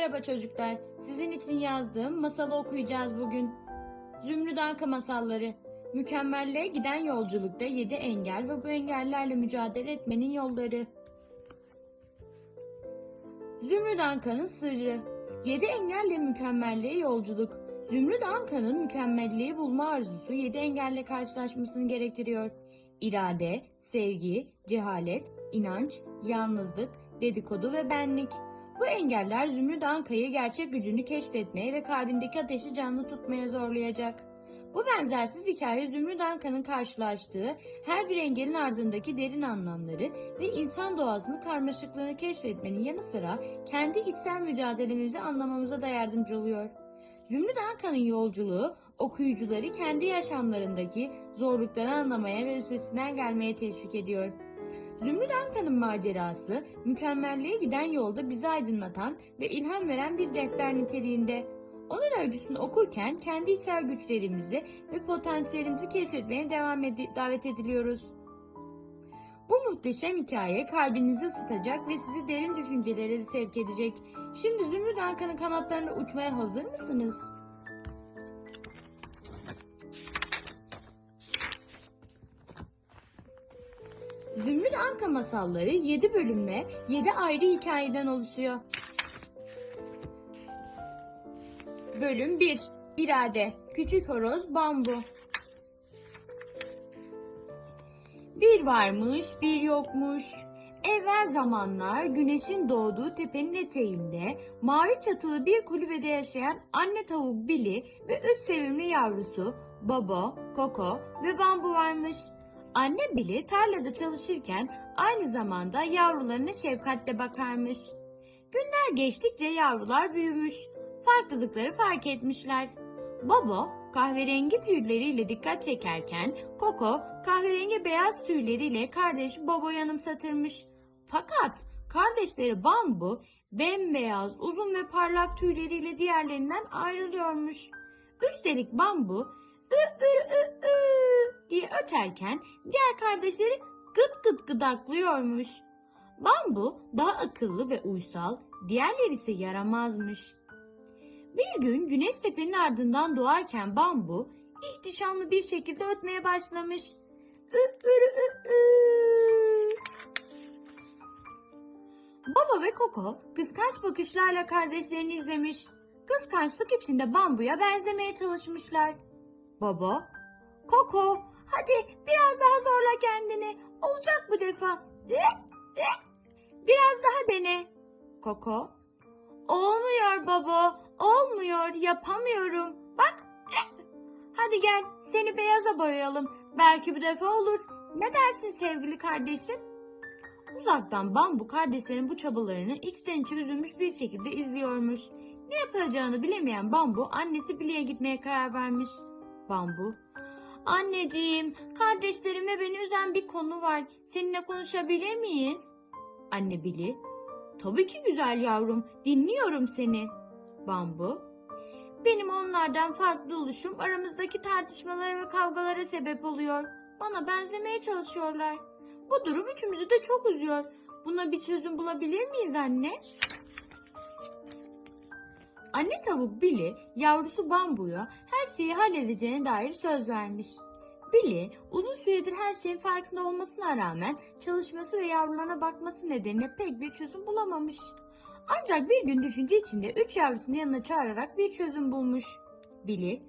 Merhaba çocuklar. Sizin için yazdığım masalı okuyacağız bugün. Zümrüt Anka masalları. Mükemmelliğe giden yolculukta yedi engel ve bu engellerle mücadele etmenin yolları. Zümrüt Anka'nın sırrı. Yedi engelle mükemmelliğe yolculuk. Zümrüt Anka'nın mükemmelliği bulma arzusu yedi engelle karşılaşmasını gerektiriyor. İrade, sevgi, cehalet, inanç, yalnızlık, dedikodu ve benlik. Bu engeller Zümrüt Anka'yı gerçek gücünü keşfetmeye ve kalbindeki ateşi canlı tutmaya zorlayacak. Bu benzersiz hikaye Zümrüt Anka'nın karşılaştığı her bir engelin ardındaki derin anlamları ve insan doğasını karmaşıklığını keşfetmenin yanı sıra kendi içsel mücadelemizi anlamamıza da yardımcı oluyor. Zümrüt Anka'nın yolculuğu okuyucuları kendi yaşamlarındaki zorlukları anlamaya ve üstesinden gelmeye teşvik ediyor. Zümrüt Anka'nın macerası, mükemmelliğe giden yolda bizi aydınlatan ve ilham veren bir rehber niteliğinde. Onun öyküsünü okurken kendi içsel güçlerimizi ve potansiyelimizi keşfetmeye devam edi- davet ediliyoruz. Bu muhteşem hikaye kalbinizi ısıtacak ve sizi derin düşüncelere sevk edecek. Şimdi Zümrüt Anka'nın kanatlarına uçmaya hazır mısınız? Zümrüt Anka masalları 7 bölümle 7 ayrı hikayeden oluşuyor. Bölüm 1 İrade Küçük Horoz Bambu Bir varmış bir yokmuş. Evvel zamanlar güneşin doğduğu tepenin eteğinde mavi çatılı bir kulübede yaşayan anne tavuk Billy ve üç sevimli yavrusu Bobo, Koko ve Bambu varmış. Anne Billy tarlada çalışırken aynı zamanda yavrularına şefkatle bakarmış. Günler geçtikçe yavrular büyümüş. Farklılıkları fark etmişler. Bobo kahverengi tüyleriyle dikkat çekerken Koko kahverengi beyaz tüyleriyle kardeş Bobo'yu yanımsatırmış. Fakat kardeşleri Bambu bembeyaz uzun ve parlak tüyleriyle diğerlerinden ayrılıyormuş. Üstelik Bambu ü ü ü ü öterken diğer kardeşleri gıt gıt gıdaklıyormuş. Bambu daha akıllı ve uysal, diğerleri ise yaramazmış. Bir gün güneş tepenin ardından doğarken bambu ihtişamlı bir şekilde ötmeye başlamış. Ü, ürü. Baba ve Koko kıskanç bakışlarla kardeşlerini izlemiş. Kıskançlık içinde bambuya benzemeye çalışmışlar. Baba, Koko hadi biraz daha zorla kendini. Olacak bu defa. Biraz daha dene. Koko, Olmuyor baba, olmuyor, yapamıyorum. Bak, hadi gel, seni beyaza boyayalım. Belki bu defa olur. Ne dersin sevgili kardeşim? Uzaktan bambu kardeşlerin bu çabalarını içten içe üzülmüş bir şekilde izliyormuş. Ne yapacağını bilemeyen bambu annesi Billy'e gitmeye karar vermiş. Bambu, anneciğim, kardeşlerim ve beni üzen bir konu var. Seninle konuşabilir miyiz? Anne Billy, Tabii ki güzel yavrum. Dinliyorum seni. Bambu. Benim onlardan farklı oluşum aramızdaki tartışmalara ve kavgalara sebep oluyor. Bana benzemeye çalışıyorlar. Bu durum üçümüzü de çok üzüyor. Buna bir çözüm bulabilir miyiz anne? Anne tavuk Billy yavrusu Bambu'ya her şeyi halledeceğine dair söz vermiş. Billy uzun süredir her şeyin farkında olmasına rağmen çalışması ve yavrularına bakması nedeniyle pek bir çözüm bulamamış. Ancak bir gün düşünce içinde üç yavrusunu yanına çağırarak bir çözüm bulmuş. Billy,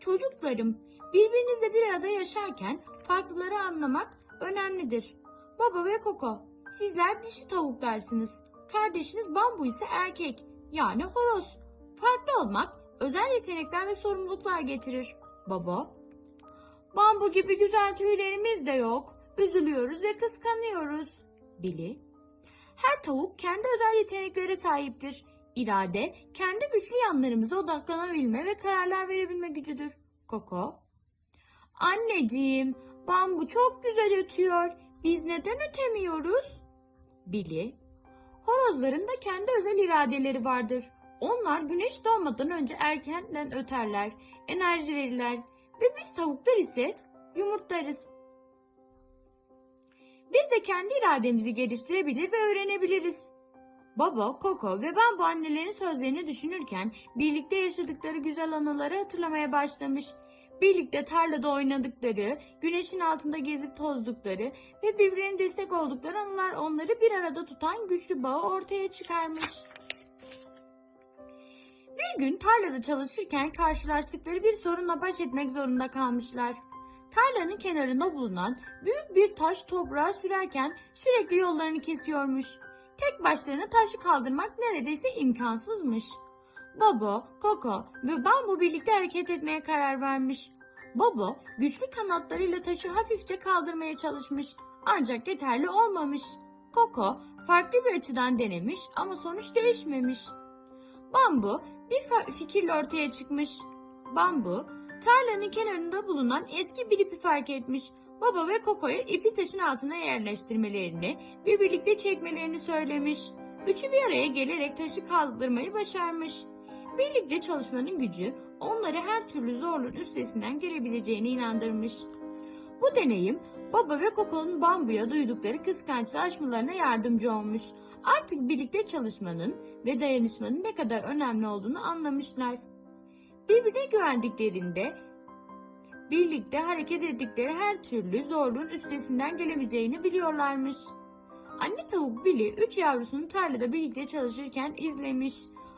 çocuklarım birbirinizle bir arada yaşarken farklıları anlamak önemlidir. Baba ve Koko, sizler dişi tavuklarsınız. Kardeşiniz Bambu ise erkek, yani horoz. Farklı olmak özel yetenekler ve sorumluluklar getirir. Baba, Bambu gibi güzel tüylerimiz de yok. Üzülüyoruz ve kıskanıyoruz. Billy. Her tavuk kendi özel yeteneklere sahiptir. İrade, kendi güçlü yanlarımıza odaklanabilme ve kararlar verebilme gücüdür. Koko. Anneciğim, bambu çok güzel ötüyor. Biz neden ötemiyoruz? Billy. Horozların da kendi özel iradeleri vardır. Onlar güneş doğmadan önce erkenden öterler, enerji verirler ve biz tavuklar ise yumurtlarız. Biz de kendi irademizi geliştirebilir ve öğrenebiliriz. Baba, Koko ve ben bu annelerin sözlerini düşünürken birlikte yaşadıkları güzel anıları hatırlamaya başlamış. Birlikte tarlada oynadıkları, güneşin altında gezip tozdukları ve birbirlerine destek oldukları anılar onları bir arada tutan güçlü bağı ortaya çıkarmış. Bir gün tarlada çalışırken karşılaştıkları bir sorunla baş etmek zorunda kalmışlar. Tarlanın kenarında bulunan büyük bir taş toprağa sürerken sürekli yollarını kesiyormuş. Tek başlarına taşı kaldırmak neredeyse imkansızmış. Baba, Koko ve Bambu birlikte hareket etmeye karar vermiş. Baba güçlü kanatlarıyla taşı hafifçe kaldırmaya çalışmış ancak yeterli olmamış. Koko farklı bir açıdan denemiş ama sonuç değişmemiş. Bambu bir fikirle ortaya çıkmış. Bambu tarlanın kenarında bulunan eski bir ipi fark etmiş. Baba ve Koko'ya ipi taşın altına yerleştirmelerini ve birlikte çekmelerini söylemiş. Üçü bir araya gelerek taşı kaldırmayı başarmış. Birlikte çalışmanın gücü onları her türlü zorluğun üstesinden gelebileceğine inandırmış. Bu deneyim baba ve Koko'nun bambuya duydukları kıskançlığı aşmalarına yardımcı olmuş. Artık birlikte çalışmanın ve dayanışmanın ne kadar önemli olduğunu anlamışlar. Birbirine güvendiklerinde birlikte hareket ettikleri her türlü zorluğun üstesinden gelebileceğini biliyorlarmış. Anne tavuk Billy üç yavrusunu tarlada birlikte çalışırken izlemiş.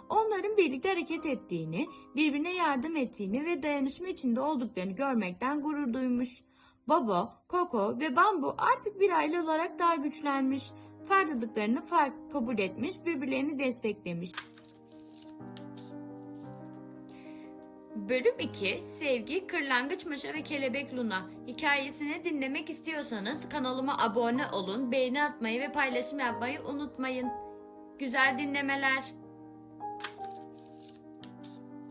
Onların birlikte hareket ettiğini, birbirine yardım ettiğini ve dayanışma içinde olduklarını görmekten gurur duymuş. Baba, Koko ve Bambu artık bir aile olarak daha güçlenmiş. Farklılıklarını fark kabul etmiş, birbirlerini desteklemiş. Bölüm 2 Sevgi, Kırlangıç Maşa ve Kelebek Luna Hikayesini dinlemek istiyorsanız kanalıma abone olun, beğeni atmayı ve paylaşım yapmayı unutmayın. Güzel dinlemeler.